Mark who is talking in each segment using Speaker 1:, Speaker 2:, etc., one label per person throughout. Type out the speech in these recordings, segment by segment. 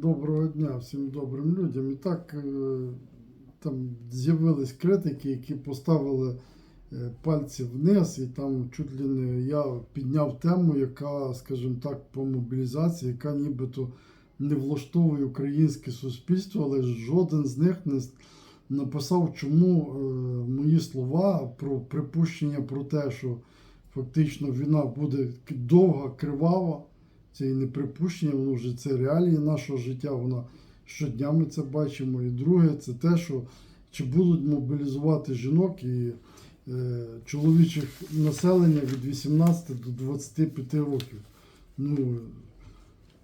Speaker 1: Доброго дня всім добрим людям. І так е, там з'явились критики, які поставили е, пальці вниз, і там чуть ли не я підняв тему, яка, скажімо так, по мобілізації, яка нібито не влаштовує українське суспільство, але жоден з них не написав, чому е, мої слова про припущення про те, що фактично війна буде довга, кривава. Це і не припущення, воно вже це реалії нашого життя. Вона щодня ми це бачимо. І друге, це те, що чи будуть мобілізувати жінок і е, чоловічих населення від 18 до 25 років. Ну,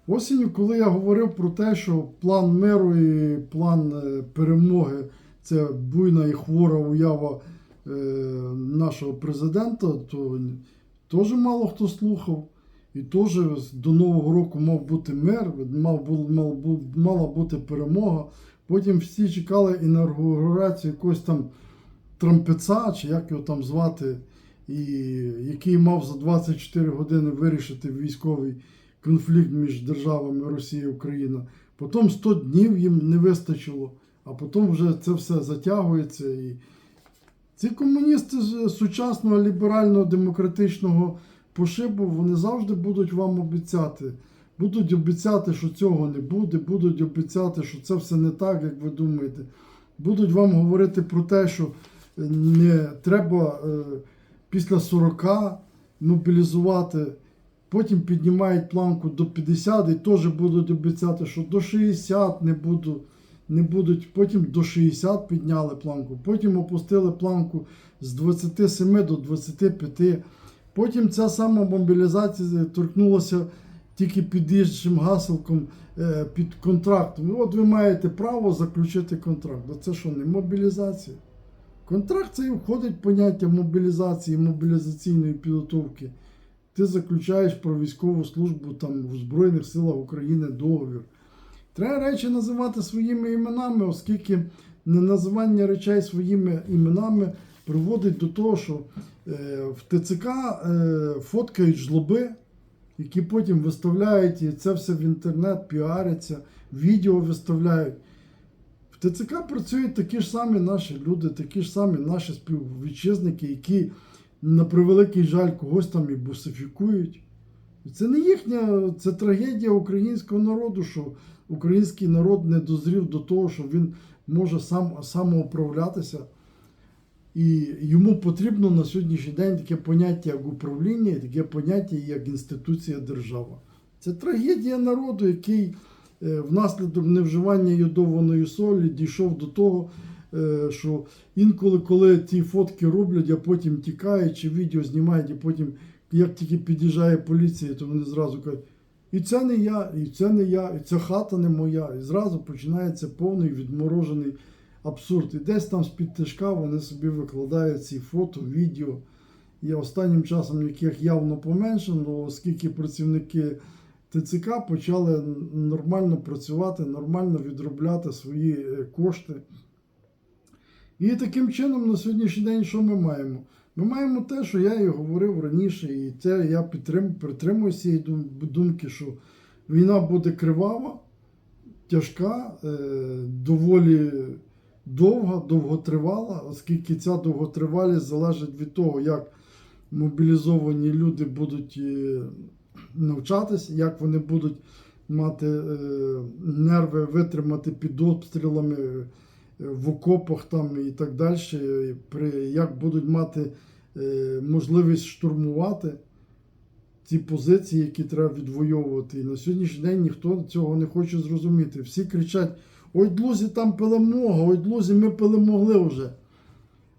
Speaker 1: осінню, коли я говорив про те, що план миру і план е, перемоги це буйна і хвора уява е, нашого президента, то теж мало хто слухав. І теж до Нового року мав бути мир, мав, мав, мала бути перемога. Потім всі чекали інаугурацію якогось там трампеця, чи як його там звати, і який мав за 24 години вирішити військовий конфлікт між державами Росія і Україна. Потім 100 днів їм не вистачило, а потім вже це все затягується. І ці комуністи з сучасного ліберального демократичного пошибу вони завжди будуть вам обіцяти. Будуть обіцяти, що цього не буде, будуть обіцяти, що це все не так, як ви думаєте. Будуть вам говорити про те, що е, не треба е, після 40 мобілізувати, потім піднімають планку до 50 і теж будуть обіцяти, що до 60 не буду. Не будуть, потім до 60 підняли планку, потім опустили планку з 27 до 25. Потім ця сама мобілізація торкнулася тільки під іншим гаселком е, під контрактом. І от ви маєте право заключити контракт. А це що, не мобілізація? Контракт це і входить поняття мобілізації, мобілізаційної підготовки. Ти заключаєш про військову службу там в Збройних силах України договір. Треба речі називати своїми іменами, оскільки неназивання речей своїми іменами приводить до того, що е, в ТЦК е, фоткають жлоби, які потім виставляють, і це все в інтернет піаряться, відео виставляють. В ТЦК працюють такі ж самі наші люди, такі ж самі наші співвітчизники, які, на превеликий жаль, когось там і бусифікують. Це не їхня, це трагедія українського народу, що український народ не дозрів до того, що він може сам самоуправлятися. І йому потрібно на сьогоднішній день таке поняття як управління, таке поняття як інституція держава. Це трагедія народу, який е, внаслідок невживання йодованої солі дійшов до того, е, що інколи, коли ті фотки роблять, а потім тікають, чи відео знімають, і потім, як тільки під'їжджає поліція, то вони зразу кажуть, і це не я, і це не я, і ця хата не моя. І зразу починається повний відморожений абсурд. І десь там з-під тишка вони собі викладають ці фото, відео. І останнім часом яких явно поменшено, оскільки працівники ТЦК почали нормально працювати, нормально відробляти свої е, кошти. І таким чином на сьогоднішній день що ми маємо? Ми маємо те, що я і говорив раніше, і це я підтрим, притримуюся цієї думки, що війна буде кривава, тяжка, е, доволі довга, довготривала, оскільки ця довготривалість залежить від того, як мобілізовані люди будуть е, навчатись, як вони будуть мати е, нерви витримати під обстрілами е, в окопах там і так далі, при, як будуть мати можливість штурмувати ці позиції, які треба відвоювати. І на сьогоднішній день ніхто цього не хоче зрозуміти. Всі кричать: ой, друзі, там перемога, ой, друзі, ми перемогли вже.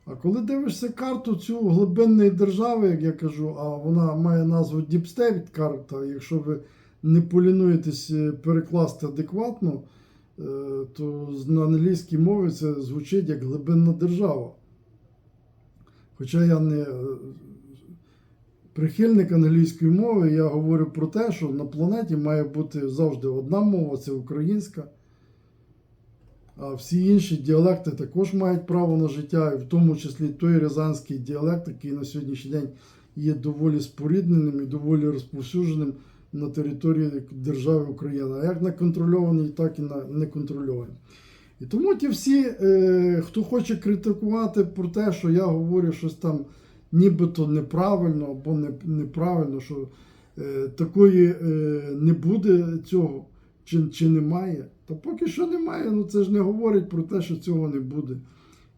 Speaker 1: А коли дивишся карту цю глибинної держави, як я кажу, а вона має назву State карта, якщо ви не полінуєтесь е, перекласти адекватно, е, то на англійській мові це звучить як глибинна держава. Хоча я не е, прихильник англійської мови, я говорю про те, що на планеті має бути завжди одна мова це українська. Всі інші діалекти також мають право на життя, і в тому числі той рязанський діалект, який на сьогоднішній день є доволі спорідненим і доволі розповсюдженим на території держави Україна, як на контрольованій, так і на неконтрольованій. І тому ті всі, е, хто хоче критикувати про те, що я говорю щось там нібито неправильно або неправильно, що е, такої е, не буде цього, чи, чи немає. Та поки що немає, ну це ж не говорить про те, що цього не буде.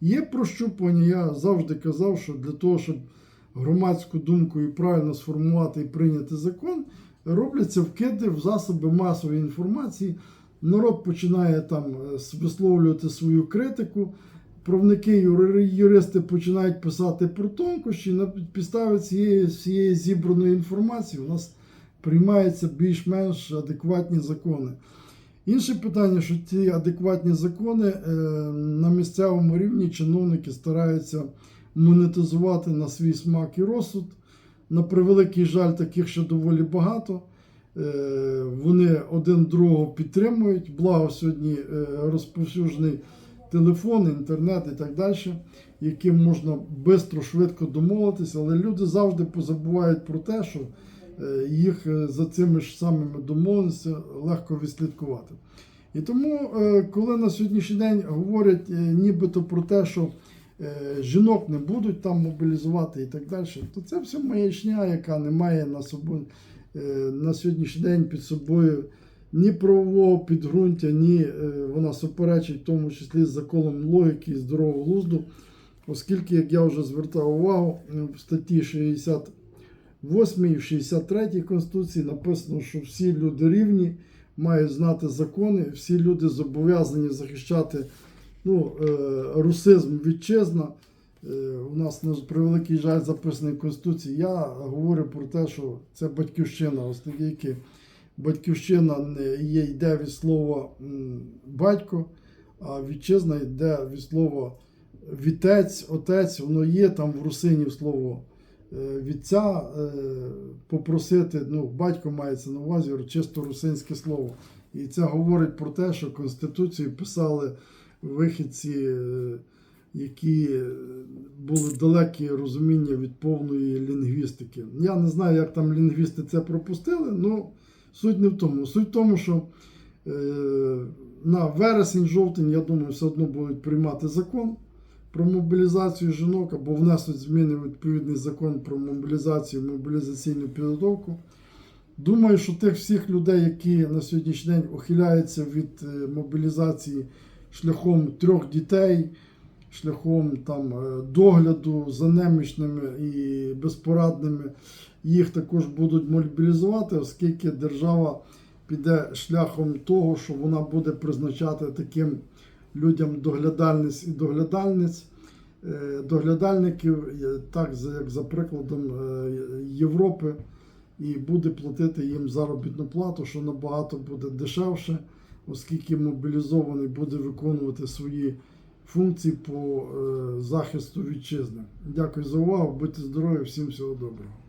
Speaker 1: Є прощупування, я завжди казав, що для того, щоб громадську думку і правильно сформувати і прийняти закон, робляться вкиди в засоби масової інформації. Народ починає там е, висловлювати свою критику. Правники, юристи починають писати про тонкощі. На підставі цієї всієї зібраної інформації у нас приймаються більш-менш адекватні закони. Інше питання, що ці адекватні закони е, на місцевому рівні чиновники стараються монетизувати на свій смак і розсуд. На превеликий жаль, таких ще доволі багато. Е, Вони один другого підтримують. Благо сьогодні е, розповсюджений телефон, інтернет і так далі, яким можна швидко, швидко домовитися, але люди завжди позабувають про те, що їх е, за цими ж самими домовленостями легко відслідкувати. І тому, е, коли на сьогоднішній день говорять е, нібито про те, що е, жінок не будуть там мобілізувати і так далі, то це все маячня, яка не має на собою е, на сьогоднішній день під собою ні правового підґрунтя, ні е, вона суперечить в тому числі з законом логіки і здорового глузду, оскільки, як я вже звертав увагу, е, в статті 68 і в 63 Конституції написано, що всі люди рівні, мають знати закони, всі люди зобов'язані захищати ну, е, русизм вітчизна. Е, У нас на превеликий жаль записаний в Конституції. Я говорю про те, що це батьківщина, оскільки батьківщина не є, йде від слова батько, а вітчизна йде від слова вітець, отець, воно є там в русині слово вітця е, попросити, ну, батько мається на увазі чисто русинське слово. І це говорить про те, що Конституцію писали вихідці, е, які е, були далекі розуміння від повної лінгвістики. Я не знаю, як там лінгвісти це пропустили, але суть не в тому. Суть в тому, що е, на вересень-жовтень, я думаю, все одно будуть приймати закон про мобілізацію жінок або внесуть зміни в відповідний закон про мобілізацію, мобілізаційну підготовку. Думаю, що тих всіх людей, які на сьогоднішній день ухиляються від е, мобілізації шляхом трьох дітей, шляхом там, е, догляду за немічними і безпорадними, їх також будуть мобілізувати, оскільки держава піде шляхом того, що вона буде призначати таким людям доглядальниць і доглядальниць, е, доглядальників, е, так як за прикладом е, Європи, і буде платити їм заробітну плату, що набагато буде дешевше, оскільки мобілізований буде виконувати свої функції по захисту вітчизни. Дякую за увагу, будьте здорові, всім всього доброго.